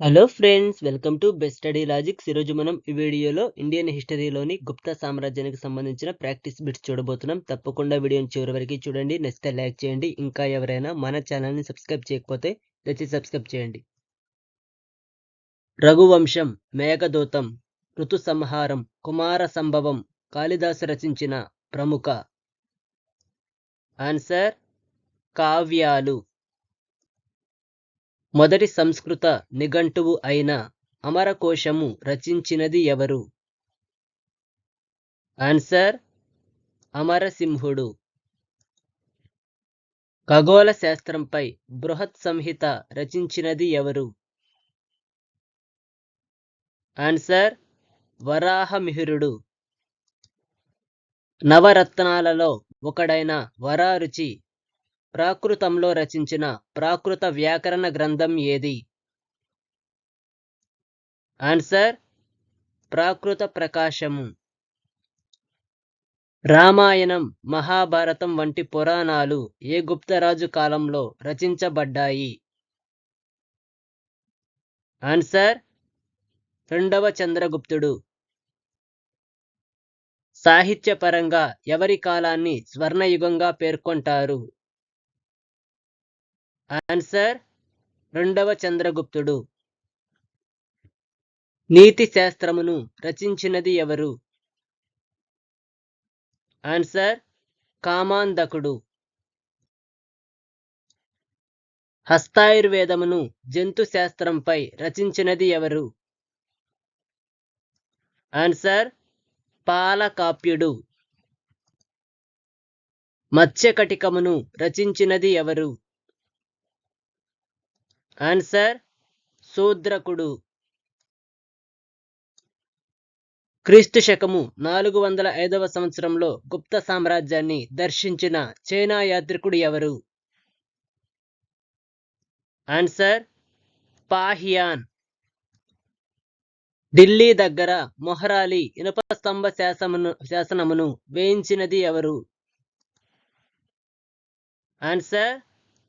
Hello friends welcome to best study logics ఈరోజు మనం ఈ వీడియోలో ఇండియన్ హిస్టరీలోని గుప్తా సామ్రాజ్యానికి సంబంధించిన ప్రాక్టీస్ బిట్స్ చూడబోతున్నాం. తప్పకుండా వీడియోని చివరి వరకు చూడండి. నెక్స్ట్ లైక్ చేయండి. ఇంకా ఎవరైనా మన ఛానల్ని సబ్స్క్రైబ్ చేయకపోతే దయచేసి సబ్స్క్రైబ్ చేయండి. రఘువంశం మేఘదూతం ఋతు సంహారం కుమార సంభవం కాళిదాసు రచించిన ప్రముఖ. ఆన్సర్ కావ్యాలు. మొదటి సంస్కృత నిఘంటువు అయిన అమరకోశము రచించినది ఎవరు? ఆన్సర్ అమరసింహుడు. ఖగోళ శాస్త్రంపై బృహత్ సంహిత రచించినది ఎవరు? ఆన్సర్ వరాహమిహిరుడు. నవరత్నాలలో ఒకడైన వరారుచి ప్రాకృతంలో రచించిన ప్రాకృత వ్యాకరణ గ్రంథం ఏది? ఆన్సర్ ప్రాకృత ప్రకాశము. రామాయణం మహాభారతం వంటి పురాణాలు ఏ గుప్తరాజు కాలంలో రచించబడ్డాయి. ఆన్సర్ రెండవ చంద్రగుప్తుడు. సాహిత్యపరంగా ఎవరి కాలాన్ని స్వర్ణయుగంగా పేర్కొంటారు? ఆన్సర్ రెండవ చంద్రగుప్తుడు. నీతి శాస్త్రమును రచించినది ఎవరు? ఆన్సర్ కామాంధకుడు. హస్తాయుర్వేదమును జంతు శాస్త్రంపై రచించినది ఎవరు? ఆన్సర్ పాలకాప్యుడు. మత్స్యకటికమును రచించినది ఎవరు? ఆన్సర్ శూద్రకుడు క్రీస్తు శకము నాలుగు వందల ఐదవ సంవత్సరంలో గుప్త సామ్రాజ్యాన్ని దర్శించిన చైనా యాత్రికుడు ఎవరు? ఆన్సర్ పాహియాన్. ఢిల్లీ దగ్గర మొహరాలి ఇనుప స్తంభ శాసమును శాసనమును వేయించినది ఎవరు? ఆన్సర్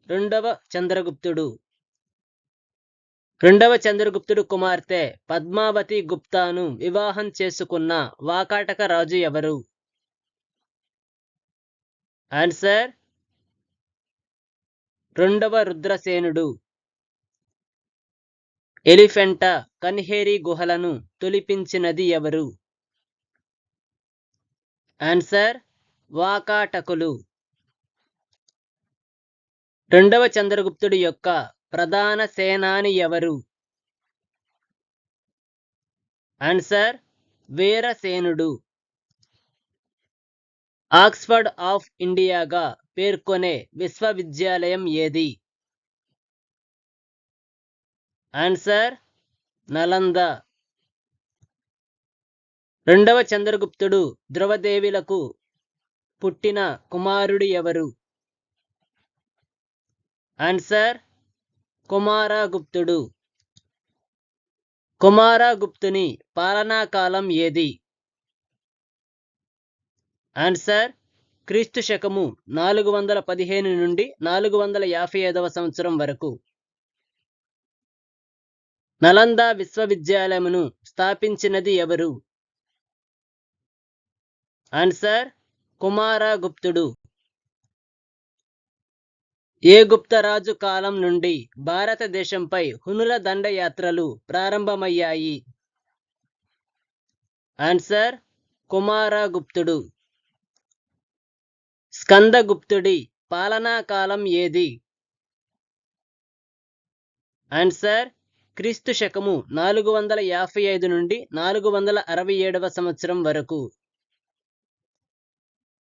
రెండవ చంద్రగుప్తుడు. రెండవ చంద్రగుప్తుడు కుమార్తె పద్మావతి గుప్తాను వివాహం చేసుకున్న వాకాటక రాజు ఎవరు? ఆన్సర్ రెండవ రుద్రసేనుడు. ఎలిఫెంట కన్హేరి గుహలను తొలిపించినది ఎవరు? ఆన్సర్ వాకాటకులు. రెండవ చంద్రగుప్తుడి యొక్క ప్రధాన సేనాని ఎవరు? ఆన్సర్ వీరసేనుడు. ఆక్స్ఫర్డ్ ఆఫ్ ఇండియాగా పేర్కొనే విశ్వవిద్యాలయం ఏది? ఆన్సర్ నలంద. రెండవ చంద్రగుప్తుడు ధ్రువదేవిలకు పుట్టిన కుమారుడు ఎవరు? ఆన్సర్ కుమారగుప్తుడు. కుమారగుప్తుని పాలనా కాలం ఏది? ఆన్సర్ క్రీస్తు శకము నాలుగు వందల పదిహేను నుండి నాలుగు వందల యాభై ఐదవ సంవత్సరం వరకు. నలంద విశ్వవిద్యాలయమును స్థాపించినది ఎవరు? ఆన్సర్ కుమారగుప్తుడు. ఏ గుప్తరాజు కాలం నుండి భారతదేశంపై హునుల దండయాత్రలు ప్రారంభమయ్యాయి. ఆన్సర్ కుమారగుప్తుడు. స్కందగుప్తుడి పాలనా కాలం ఏది? ఆన్సర్ క్రీస్తు శకము నాలుగు వందల యాభై ఐదు నుండి నాలుగు వందల అరవై ఏడవ సంవత్సరం వరకు.